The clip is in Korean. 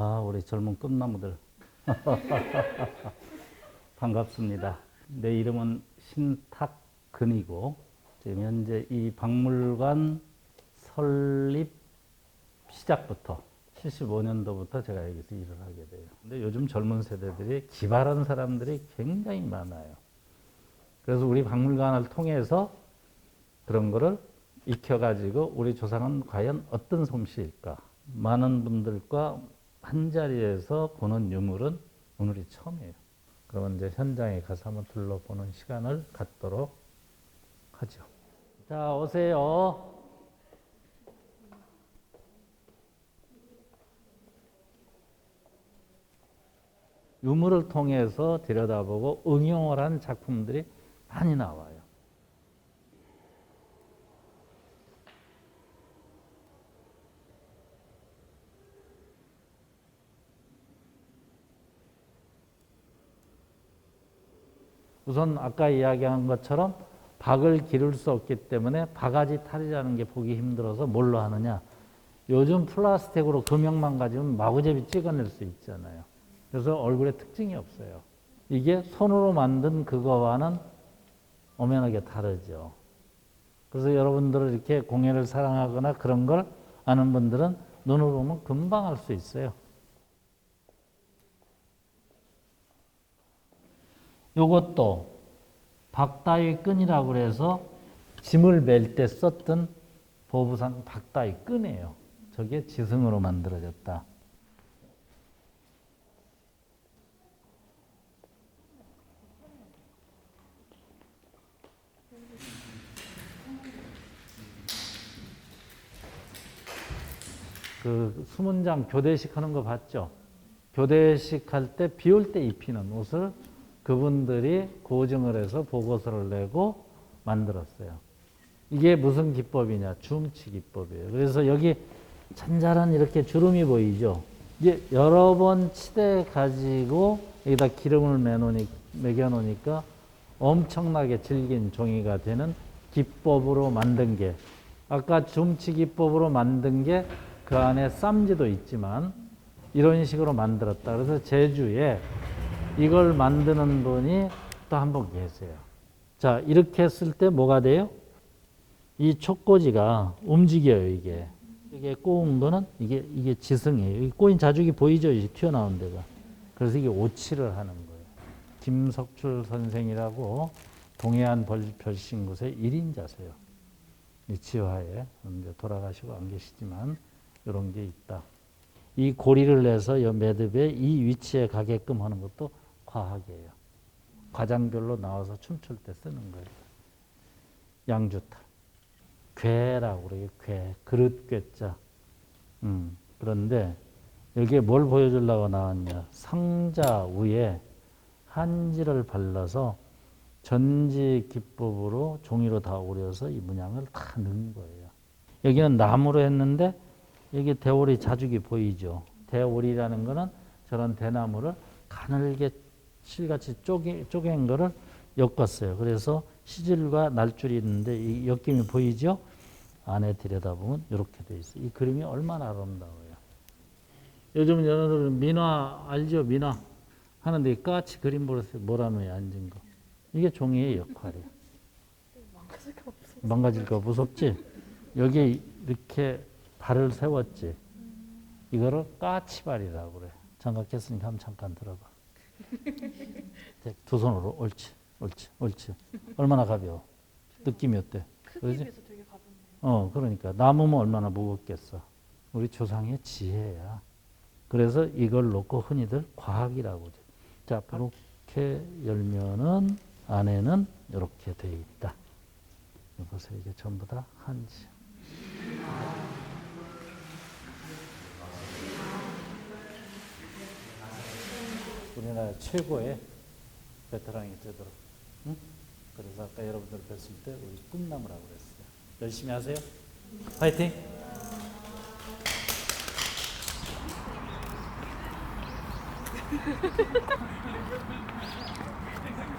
아, 우리 젊은 끝나무들. 반갑습니다. 내 이름은 신탁근이고, 지금 현재 이 박물관 설립 시작부터 75년도부터 제가 여기서 일을 하게 돼요. 근데 요즘 젊은 세대들이 기발한 사람들이 굉장히 많아요. 그래서 우리 박물관을 통해서 그런 거를 익혀가지고 우리 조상은 과연 어떤 솜씨일까? 많은 분들과 한 자리에서 보는 유물은 오늘이 처음이에요. 그러면 이제 현장에 가서 한번 둘러보는 시간을 갖도록 하죠. 자, 오세요. 유물을 통해서 들여다보고 응용을 한 작품들이 많이 나와요. 우선 아까 이야기한 것처럼 박을 기를 수 없기 때문에 바가지 탈이라는 게 보기 힘들어서 뭘로 하느냐. 요즘 플라스틱으로 금형만 가지면 마구잡이 찍어낼 수 있잖아요. 그래서 얼굴에 특징이 없어요. 이게 손으로 만든 그거와는 엄연하게 다르죠. 그래서 여러분들 이렇게 공예를 사랑하거나 그런 걸 아는 분들은 눈으로 보면 금방 알 수 있어요. 요것도 박다위 끈이라고 그래서 짐을 멜 때 썼던 보부상 박다위 끈이에요. 저게 지승으로 만들어졌다. 그 수문장 교대식 하는 거 봤죠? 교대식 할 때 비 올 때 입히는 옷을 그분들이 고증을 해서 보고서를 내고 만들었어요. 이게 무슨 기법이냐? 중치 기법이에요. 그래서 여기 잔잔한 이렇게 주름이 보이죠? 이제 여러 번 치대 가지고 여기다 기름을 매놓으니, 매겨놓으니까 엄청나게 질긴 종이가 되는 기법으로 만든 게 아까 중치 기법으로 만든 게 그 안에 쌈지도 있지만 이런 식으로 만들었다. 그래서 제주에 이걸 만드는 분이 또 한 분 계세요. 자, 이렇게 했을 때 뭐가 돼요? 이 촉꽂이가 움직여요, 이게. 이게 꼬은 거는 이게, 이게 지승이에요. 이 꼬인 자죽이 보이죠? 이제 튀어나온 데가. 그래서 이게 오치를 하는 거예요. 김석출 선생이라고 동해안 벌- 별신굿의 1인자세요. 이 지화에 이제 돌아가시고 안 계시지만 이런 게 있다. 이 고리를 내서 이 매듭에 이 위치에 가게끔 하는 것도 과학이에요. 과장별로 나와서 춤출 때 쓰는 거예요. 양주탈. 괴라고 그래요. 괴. 그릇 괴자. 음, 그런데 여기에 뭘 보여주려고 나왔냐. 상자 위에 한지를 발라서 전지 기법으로 종이로 다 오려서 이 문양을 다 넣은 거예요. 여기는 나무로 했는데 여기 대오리 자죽이 보이죠. 대오리라는 거는 저런 대나무를 가늘게 실같이 쪼개, 쪼갠 거를 엮었어요. 그래서 시질과 날줄이 있는데 이 엮임이 보이죠? 안에 들여다보면 이렇게 돼 있어요. 이 그림이 얼마나 아름다워요. 요즘 여러분 민화 알죠? 민화 하는데 이 까치 그림 보세요. 모라노에 앉은 거. 이게 종이의 역할이에요. 망가질까 무섭지? 여기 이렇게 발을 세웠지. 이거를 까치발이라고 그래. 장갑 꼈으니까 한번 잠깐 들어봐. 네, 두 손으로 옳지, 옳지, 옳지. 얼마나 가벼워. 느낌이 어때? 크기에 그러지? 비해서 되게 가볍네요. 어, 그러니까 나무면 얼마나 무겁겠어. 우리 조상의 지혜야. 그래서 이걸 놓고 흔히들 과학이라고. 자, 이렇게 열면은 안에는 이렇게 돼 있다. 이것을 이게 전부 다 한지. 우리나라 최고의 베테랑이 되도록. 응? 그래서 아까 여러분들 뵀을 때 우리 꿈나무라고 그랬어요. 열심히 하세요. 파이팅!